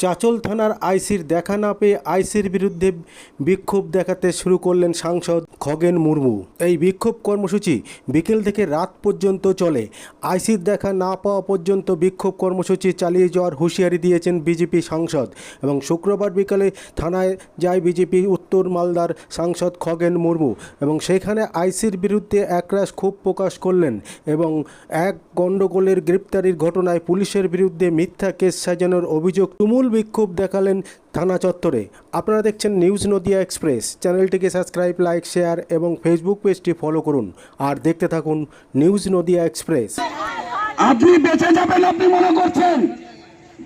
চাচল থানার আইসির দেখা না পেয়ে আইসির বিরুদ্ধে বিক্ষোভ দেখাতে শুরু করলেন সাংসদ খগেন মুর্মু। এই বিক্ষোভ কর্মসূচি বিকেল থেকে রাত পর্যন্ত চলে। আইসির দেখা না পাওয়া পর্যন্ত বিক্ষোভ কর্মসূচি চালিয়ে যাওয়ার হুঁশিয়ারি দিয়েছেন বিজেপি সাংসদ এবং শুক্রবার বিকালে থানায় যায় বিজেপি উত্তর মালদার সাংসদ খগেন মুর্মু এবং সেখানে আইসির বিরুদ্ধে একরাশ ক্ষোভ প্রকাশ করলেন এবং এক গণ্ডগোলের গ্রেপ্তারির ঘটনায় পুলিশের বিরুদ্ধে মিথ্যা কেস সাজানোর অভিযোগ। তুমুল বিক্ষোভ দেখালেন থানা চত্বরে। আপনারা দেখছেন নিউজ নদিয়া এক্সপ্রেস। চ্যানেলটিকে সাবস্ক্রাইব, লাইক, শেয়ার এবং ফেসবুক পেজটি ফলো করুন। আর দেখতে থাকুন নিউজ নদিয়া এক্সপ্রেস। আপনি বেঁচে যাবেন আপনি মনে করছেন?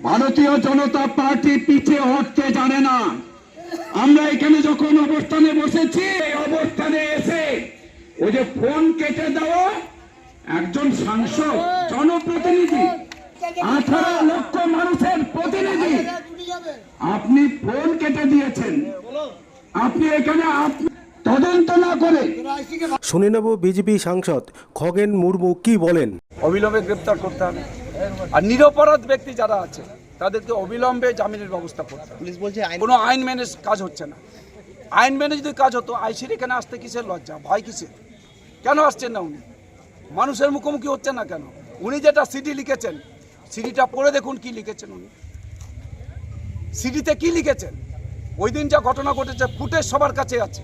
ভারতীয় জনতা পার্টি পিছিয়ে হটতে জানে না। আমরা এখানে যখন অবস্থানে বসেছি অবস্থানে এসে ওই যে ফোন কেটে দেওয়া একজন সাংসদ, জনপ্রতিনিধি আঠারো লক্ষ মানুষের প্রতিনিধি। আপনি ফোন কেটে দিয়েছেন। আপনি এখানে তদন্ত না করে শুনে নেব বিজেপি সাংসদ খগেন মুর্মু কি বলেন। অবিলম্বে গ্রেপ্তার করতে হবে। আর নিরপরাধ ব্যক্তি যারা আছে তাদেরকে অবিলম্বে জামিনের ব্যবস্থা করতে হবে। পুলিশ বলছে কোনো আইন মেনে কাজ হচ্ছে না। আইন মেনে যদি কাজ হতো আইসির এখানে আসতে কিসের লজ্জা? ভয় কিসের? কেন আসছেন না উনি? মানুষের মুখোমুখি হচ্ছে না কেন? উনি যেটা সিডি লিখেছেন সিডিটা পড়ে দেখুন কি লিখেছেন উনি। সিডিতে কি লিখেছেন? ওই দিন যা ঘটনা ঘটেছে, ফুটেজ সবার কাছে আছে।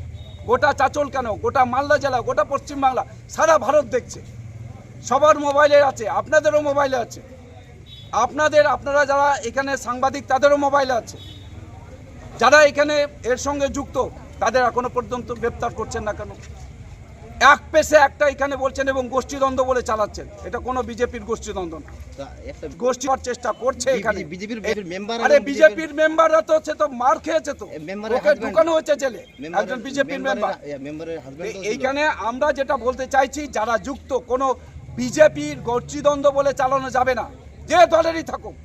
গোটা চাচল কেন? গোটা মালদা জেলা, গোটা পশ্চিমবাংলা, সারা ভারত দেখছে। সবার মোবাইলে আছে, আপনাদেরও মোবাইলে আছে। আপনাদের, আপনারা যারা এখানে সাংবাদিক, তাদেরও মোবাইলে আছে। যারা এখানে এর সঙ্গে যুক্ত, তাদের এখনও পর্যন্ত গ্রেপ্তার করছেন না কেন? এক পেশে একটা এখানে বলছেন এবং গোষ্ঠীদ্বন্দ্ব বলে চালাচ্ছেন। এটা কোনো বিজেপির গোষ্ঠীদ্বন্দ্ব না। গোষ্ঠী হওয়ার চেষ্টা করছে এখানে। বিজেপির মেম্বার আরে বিজেপির মেম্বাররা তো হচ্ছে তো মার খেয়েছে তো। ওকে ঢুকানো হয়েছে জেলে। একজন বিজেপির মেম্বার মেম্বারের হাজবেন্ড এইখানে আমরা যেটা বলতে চাইছি যারা যুক্ত কোনো বিজেপির গোষ্ঠীদ্বন্দ্ব বলে চালানো যাবে না। যে দলেরই থাকুক।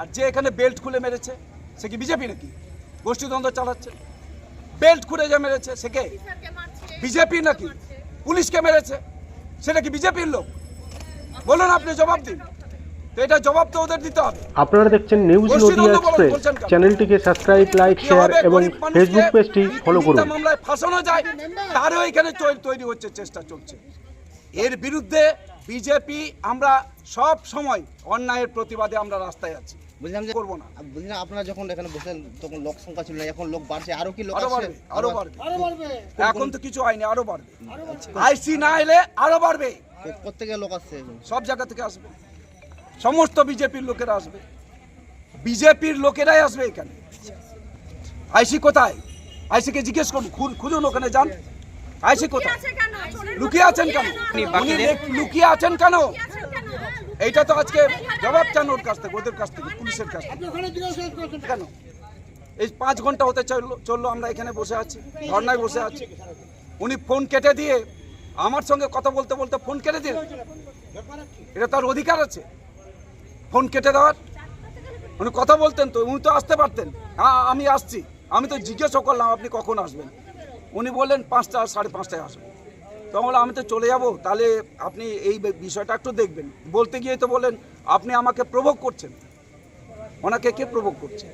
আর যে এখানে বেল্ট খুলে মেরেছে সে কি বিজেপি নাকি? গোষ্ঠীদ্বন্দ্ব চালাচ্ছে। বেল্ট খুলে যে মেরেছে সে কে? বিজেপি নাকি? পুলিশকে মেরেছে? সেটা কি বিজেপির লোক? বলুন আপনি জবাব দিন। তো এটা জবাব তো ওদের দিতে হবে। আপনারা দেখছেন নিউজ নদিয়া এক্সপ্রেস চ্যানেলটিকে সাবস্ক্রাইব লাইক শেয়ার এবং ফেসবুক পেজটি ফলো করুন। মামলায় ফাঁসানো যায় তারও এখানে তৈরি হচ্ছে চেষ্টা চলছে। এর বিরুদ্ধে বিজেপি আমরা সব সময় অন্যায়ের প্রতিবাদে আমরা রাস্তায় আছি। বলছিলাম যে করব না। বলছিলাম আপনারা যখন এখানে বসেন তখন লোক সংখ্যা ছিল না এখন লোক বাড়ছে আরও কি লোক আরও আসছে বাড়বে আরও বাড়বে। এখন তো কিছু হয়নি আরও বাড়বে। আইসি না এলে আরও বাড়বে। কো- কোত্থেকে লোক আসছে সব জায়গা থেকে আসবে। সমস্ত বিজেপির লোকেরা আসবে। বিজেপির লোকেরাই আসবে এখানে। আইসি কোথায়? আইসিকে জিজ্ঞেস করুন খুঁজুন ওখানে যান। আইসি কোথায়? লুকিয়ে আছেন কেন? লুকিয়ে আছেন কেন? এইটা তো আজকে জবাব চান ওর কাছ থেকে ওদের কাছ থেকে পুলিশের কাছ থেকে। কেন? এই পাঁচ ঘণ্টা হতে চলল চলল আমরা এখানে বসে আছি ধর্নায় বসে আছি। উনি ফোন কেটে দিয়ে আমার সঙ্গে কথা বলতে বলতে ফোন কেটে দিলেন এটা তার অধিকার আছে। ফোন কেটে দেওয়ার। উনি কথা বলতেন তো উনি তো আসতে পারতেন। হ্যাঁ আমি আসছি। আমি তো জিজ্ঞেসও করলাম আপনি কখন আসবেন? উনি বললেন পাঁচটা সাড়ে পাঁচটায় আসবেন। তখন আমি তো চলে যাব, তাহলে আপনি এই বিষয়টা একটু দেখবেন। বলতে গিয়ে তো বললেন আপনি আমাকে প্রভোগ করছেন। ওনাকে কে প্রভোগ করছে?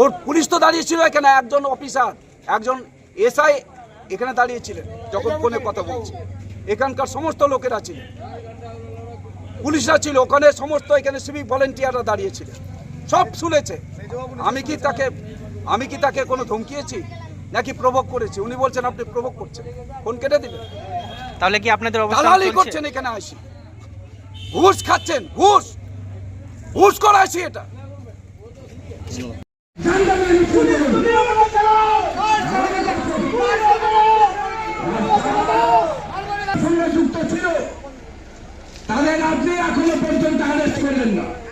ওর পুলিশ তো দাঁড়িয়েছিল এখানে, একজন অফিসার একজন এসআই এখানে দাঁড়িয়েছিলেন, যখন ফোনে কথা বলছে। এখানকার সমস্ত লোকেরা ছিলেন পুলিশরা ছিল, ওখানে সমস্ত এখানে সিভিক ভলেন্টিয়াররা দাঁড়িয়েছিলেন সব শুনেছে। আমি কি তাকে, আমি কি তাকে কোনো ধমকিয়েছি? নাকি প্রভোগ করেছি? উনি বলছেন আপনি প্রভোগ করছেন। ফোন কেটে দিলেন তাহলে কি আপনাদের দালালি করছেন এখানে আসি ঘুষ খাচ্ছেন ঘুষ। ঘুষ করা আসি এটা।